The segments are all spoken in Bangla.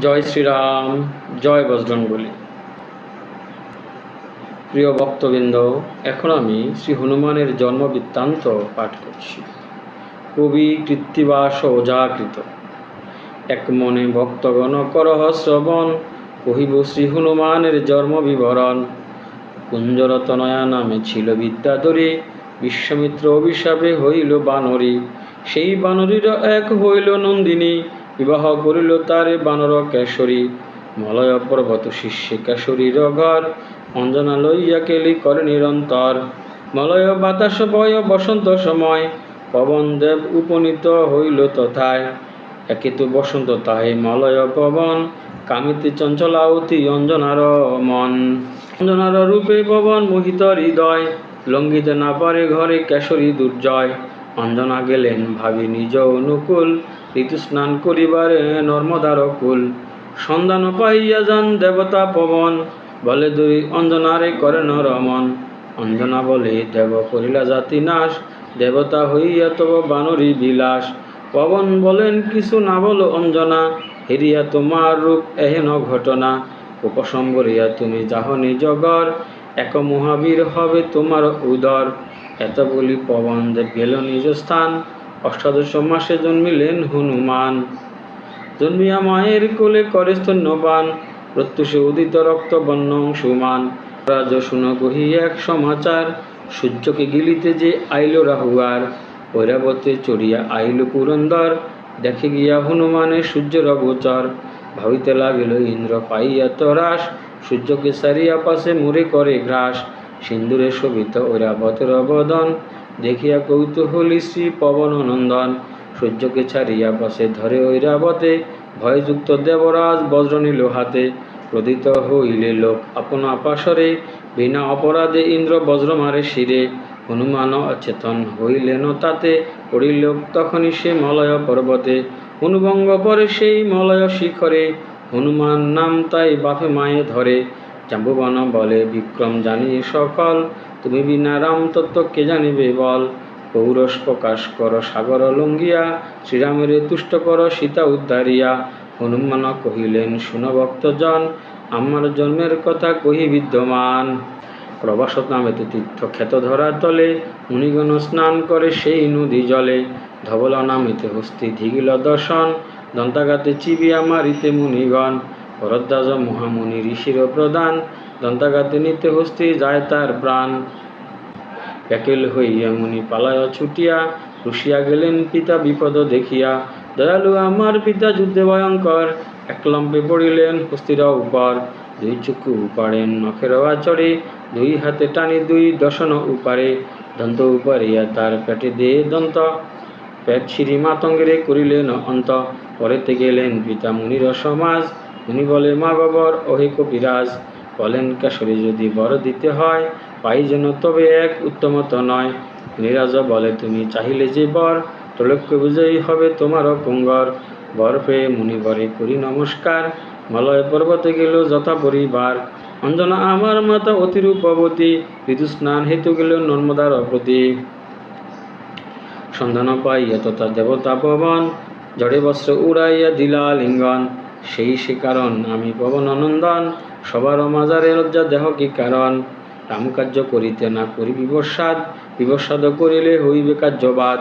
জয় শ্রীরাম, জয় বজরঙ্গলী প্রিয় ভক্তবৃন্দ, এখন আমি শ্রী হনুমানের জন্ম বৃত্তান্ত পাঠ করছি। কবি, কৃত্তিবাস ওজাকৃত এক মনে ভক্তগণ করহ শ্রবণ, কহিব শ্রী হনুমানের জন্ম বিবরণ কুঞ্জরতনয়া নামে ছিল বিদ্যাধরী, বিশ্বমিত্র অভিশাপে হইল বানরী। সেই বানরীর এক হইল নন্দিনী বিবাহ করিল তারে বানর কেশরী। মলয় পর্বত শিষ্যে কেশরীর ঘর, অঞ্জনা লইয়া কেলি করে নিরন্তর। মলয় বাতাস বয় বসন্ত সময়, পবন দেব উপনীত হইল তথায়। একে তো বসন্ত, তাহে মলয় পবন, কামিতে চঞ্চলাবতী অঞ্জনার মন। অঞ্জনার রূপে পবন মোহিত হৃদয়, লঙ্ঘিতে না পারে ঘরে কেশরী দুর্জয়। অঞ্জনা গেলেন, ভাবি নিজ অনুকূল ঋতু স্নান করিবারে নর্মদার কুল সন্ধান পাইয়া যান দেবতা পবন, বলে দুই অঞ্জনারে করেন রমন। অঞ্জনা বলে, দেব করিলা জাতি নাশ, দেবতা হইয়া তব বানরী বিলাস। পবন বলেন, কিছু না বলো অঞ্জনা, হেরিয়া তোমার রূপ এহেন ঘটনা। উপসম্বরিয়া তুমি যাহ নিজ ঘর এক মহাবীর হবে তোমার উদর। এত বলি পবন দেব গেল নিজ স্থান। অষ্টাদশ মাসে জন্মিলেন হনুমান। জন্মিয়া মায়ের কোলে করে স্তন্যপান প্রত্যুষে উদিত রক্ত বর্ণ সুমান রাজ শুন কহি এক সমাচার, সূর্যকে গিলিতে যে আইল রাহুয়ার, ঐরাবতে চড়িয়া আইল পুরন্দর। দেখে গিয়া হনুমানের সূর্যের গোচর ভাবিতে লাগিল, ইন্দ্র পাইয়া তরাস সূর্যকে সারিয়া পাশে মুড়ে করে গ্রাস। সিন্দুরে শোভিত ঐরাবতের অবদান, দেখিয়া কৌতূহলী শ্রী পবন নন্দন সূর্যকে ছাড়িয়া পাশে ধরে ঐরাবতে, ভয়যুক্ত দেবরাজ বজ্রনী লোহাতে ক্রোধিত হইলে লোক আপন আপাসরে, বিনা অপরাধে ইন্দ্র বজ্র মারে শিরে। হনুমান অচেতন হইলেন তাতে, পড়িল তখনই সে মলয় পর্বতে। হনুভঙ্গ পরে সেই মলয় শিখরে, হনুমান নাম তাই বাপে মায়ে ধরে। জাম্বুবান বলে, বিক্রম জানিয়ে সকল। তুমি বিনা রাম তত্ত্ব কে জানিবে বল? পৌরস প্রকাশ কর সাগর লঙ্গিয়া, শ্রীরামের তুষ্ট কর সীতা উদ্ধারিয়া। হনুমান কহিলেন, শুন ভক্তজন, আমার জন্মের কথা কহি বিদ্যমান। প্রবাসত নামেতে তীর্থ ক্ষেত ধরা তলে, মুনিগণ স্নান করে সেই নদী জলে। ধবল নামেতে হস্তি ধিগিল দর্শন দন্তাঘাতে চিবিয়া মারিতে মুনিগণ। ভরদ্বাজ মহামুনি ঋষির প্রদান দন্তাঘাতে নিতে হস্তি যায় তার প্রাণ। ব্যাকুল হইয়া মুনি পালায় ছুটিয়া রুশিয়া গেলেন পিতা বিপদ দেখিয়া। দয়ালু, আমার পিতা যুদ্ধে ভয়ঙ্কর। একলম্বে পড়িলেন হস্তিরা উপর। দুই চক্ষু উপাড়েন নখের আচরে দুই হাতে টানি দুই দশন উপারে। দন্ত উপারিয়া তার পেটে দিয়ে দন্ত। পেট ছিঁড়ি মাতঙ্গেরে করিলেন অন্ত। পরেতে গেলেন পিতা মুনির সমাজ। মুনি বলে মা বাবর ওহে কপিরাজ বলেন, কেশরী যদি বর দিতে হয়, পাই যেন তবে এক উত্তমত নয়। নিরাজ বলে, তুমি চাহিলে যে বর, ত্রৈলোক্য বিজয়ী হবে তোমারও কুঙ্গর বর পেয়ে মুনিবরে করি নমস্কার। মলয় পর্বতে গেল যথা পরিবার। অঞ্জনা আমার মাতা অতিরূপবতী ঋতু স্নান হেতু গেল নর্মদার প্রতি সন্ধান পাইয়া তথা দেবতা পবন। জড়ে বস্ত্র উড়াইয়া দিলা লিঙ্গন সেই সে কারণ। আমি পবন নন্দন, সবার মাজারে লজ্জা দেহ কি কারণ? রামকার্য করিতে না করি বিবসাদ বিবসাদ করিলে হইবে কার্যবাদ।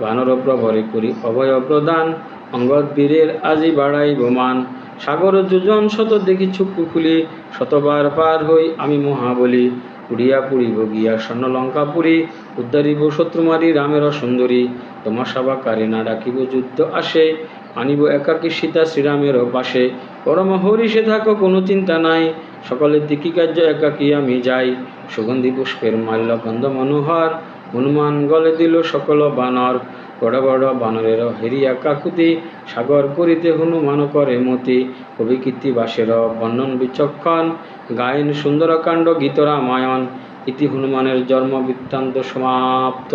বানর প্রভরে করি অভয় প্রদান, অঙ্গদ বীরের আজি বাড়াই বোমান। সাগর যোজন শত দেখি চক্ষু খুলি শতবার পার হই আমি মহাবলী। পুড়িয়া পুড়িব গিয়া স্বর্ণলঙ্কা পুরী, উদ্ধারিব শত্রুমারি, রামের সুন্দরী। তোমার সভাকারে না ডাকিব যুদ্ধ আসে, আনিব একাকী সীতা শ্রীরামের পাশে। পরম হরিষে থাকো, কোনো চিন্তা নাই, সকলের দিকি কার্য একাকী আমি যাই। সুগন্ধি পুষ্পের মাল্য গন্ধ মনোহর, হনুমান গলে দিল সকল বানর। বড় বড় বানরের হেরিয়া কাকুতি সাগর করিতে হনুমান করে মতি, কবি বর্ণন বিচক্ষণ, গায়ন সুন্দরকাণ্ড গীতরামায়ণ, ইতি হনুমানের জন্ম বৃত্তান্ত সমাপ্ত।